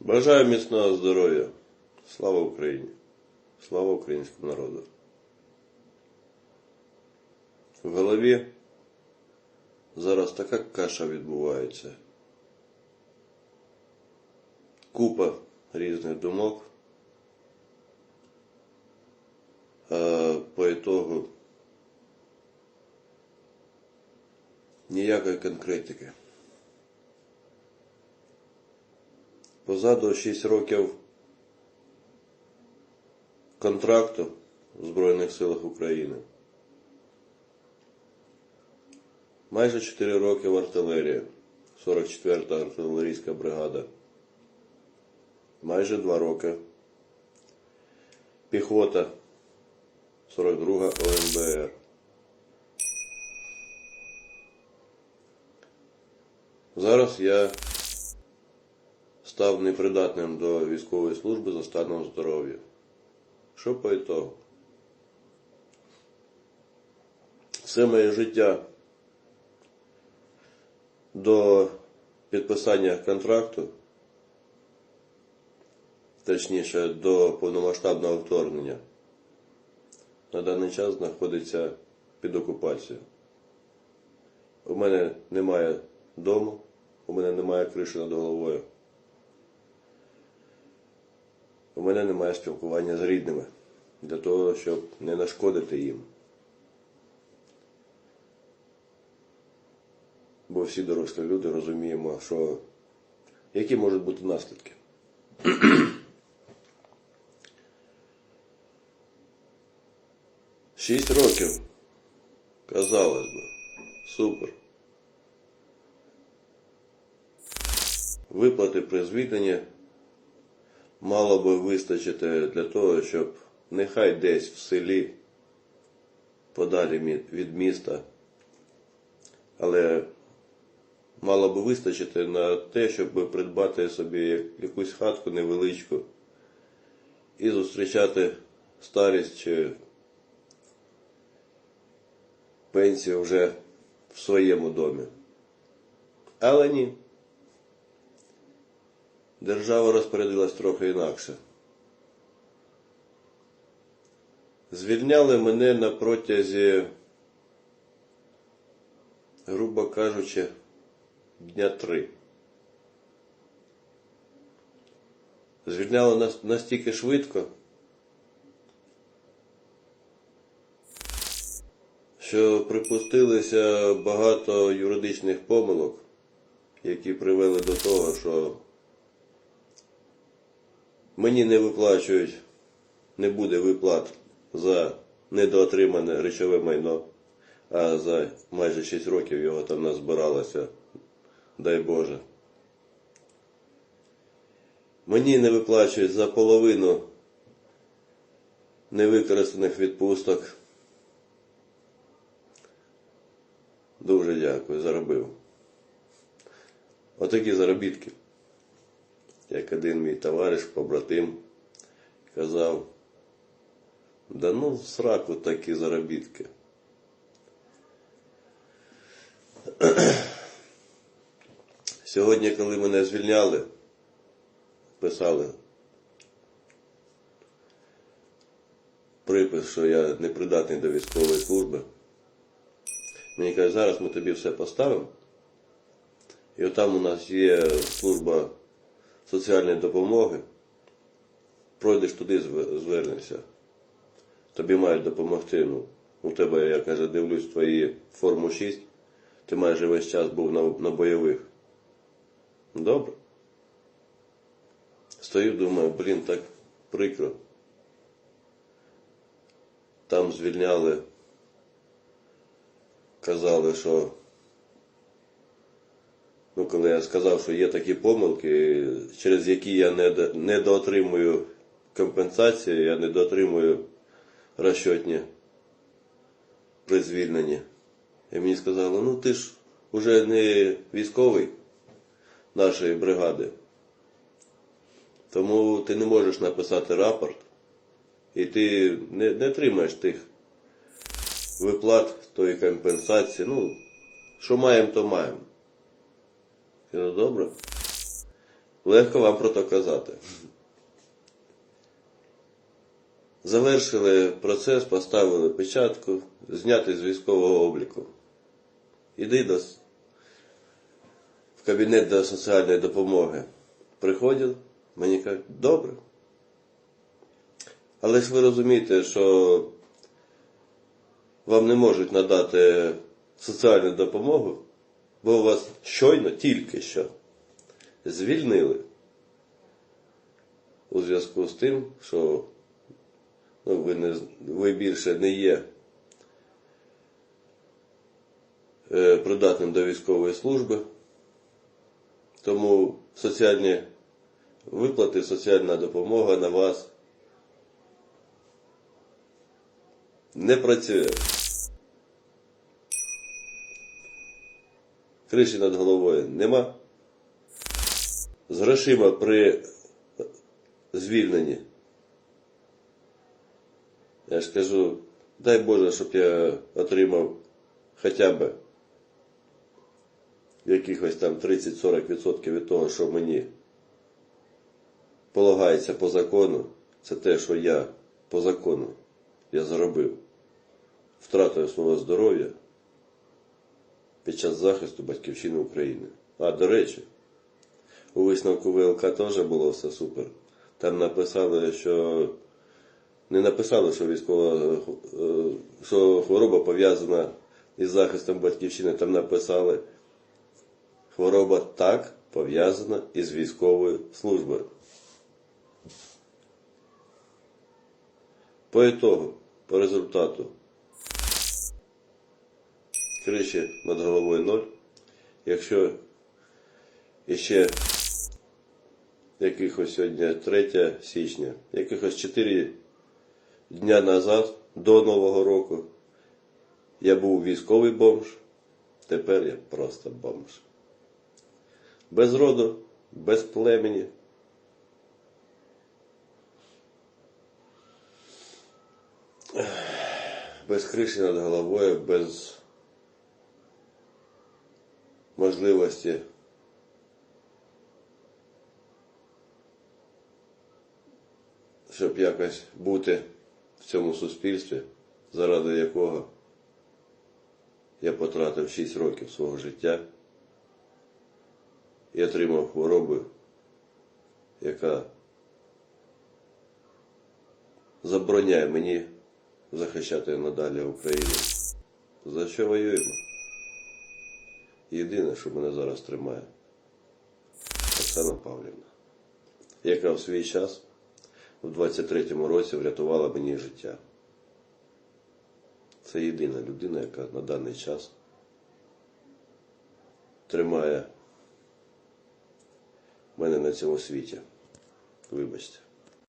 Бажаю міцного здоров'я. Слава Україні! Слава українському народу. В голові зараз така каша відбувається. Купа різних думок. А по ітогу ніякої конкретики. Позаду 6 років контракту в Збройних силах України. Майже 4 роки в артилерії, 44-та артилерійська бригада. Майже 2 роки. Піхота, 42 ОМБР. Зараз я став непридатним до військової служби за станом здоров'я. Що по ітогу? Все моє життя до підписання контракту, точніше до повномасштабного вторгнення, на даний час знаходиться під окупацією. У мене немає дому, у мене немає криші над головою. У мене немає спілкування з рідними для того, щоб не нашкодити їм. Бо всі дорослі люди розуміємо, що які можуть бути наслідки. Шість років. Казалось би. Супер. Виплати при звільненні мало би вистачити для того, щоб нехай десь в селі, подалі від міста, але мало би вистачити на те, щоб придбати собі якусь хатку невеличку і зустрічати старість чи пенсію вже в своєму домі. Але ні. Держава розпорядилась трохи інакше. Звільняли мене на протязі, грубо кажучи, дня три. Звільняли нас настільки швидко, що припустилися багато юридичних помилок, які привели до того, що Мені не виплачують, не буде виплат за недоотримане речове майно, а за майже 6 років його там назбиралося, дай Боже. Мені не виплачують за половину невикористаних відпусток. Дуже дякую, заробив. Отакі заробітки як один мій товариш, побратим, казав, да ну в сраку такі заробітки. Сьогодні, коли мене звільняли, писали припис, що я непридатний до військової служби. Мені кажуть, зараз ми тобі все поставимо. І отам у нас є служба соціальної допомоги, пройдеш туди, звернешся. Тобі мають допомогти. Ну, у тебе, я каже, дивлюсь твої форму 6, ти майже весь час був на, на бойових. Добре. Стою, думаю, блін, так прикро. Там звільняли, казали, що коли я сказав, що є такі помилки, через які я не, до- доотримую компенсації, я не доотримую розчетні при звільненні. І мені сказали, ну ти ж уже не військовий нашої бригади, тому ти не можеш написати рапорт, і ти не, не отримаєш тих виплат, тої компенсації. Ну, що маємо, то маємо. Кажу, добре. Легко вам про то казати. Завершили процес, поставили печатку, зняти з військового обліку. Іди до, в кабінет до соціальної допомоги. Приходять, мені кажуть, добре. Але ж ви розумієте, що вам не можуть надати соціальну допомогу, бо вас щойно, тільки що звільнили у зв'язку з тим, що ну, ви, не, ви більше не є е, придатним до військової служби, тому соціальні виплати, соціальна допомога на вас не працює. Криші над головою нема. З грошима при звільненні. Я ж кажу, дай Боже, щоб я отримав хоча б якихось там 30-40% від того, що мені полагається по закону. Це те, що я по закону я заробив втратою свого здоров'я під час захисту батьківщини України. А, до речі, у висновку ВЛК теж було все супер. Там написали, що не написали, що військова е, що хвороба пов'язана із захистом батьківщини. Там написали, хвороба так пов'язана із військовою службою. По ітогу, по результату, криші над головою ноль. Якщо іще якихось сьогодні 3 січня, якихось 4 дня назад, до Нового року, я був військовий бомж, тепер я просто бомж. Без роду, без племені. Без криші над головою, без можливості щоб якось бути в цьому суспільстві, заради якого я потратив 6 років свого життя і отримав хворобу, яка забороняє мені захищати надалі Україну. За що воюємо? Єдине, що мене зараз тримає, Оксана Павлівна, яка в свій час у 23-му році врятувала мені життя. Це єдина людина, яка на даний час тримає мене на цьому світі. Вибачте.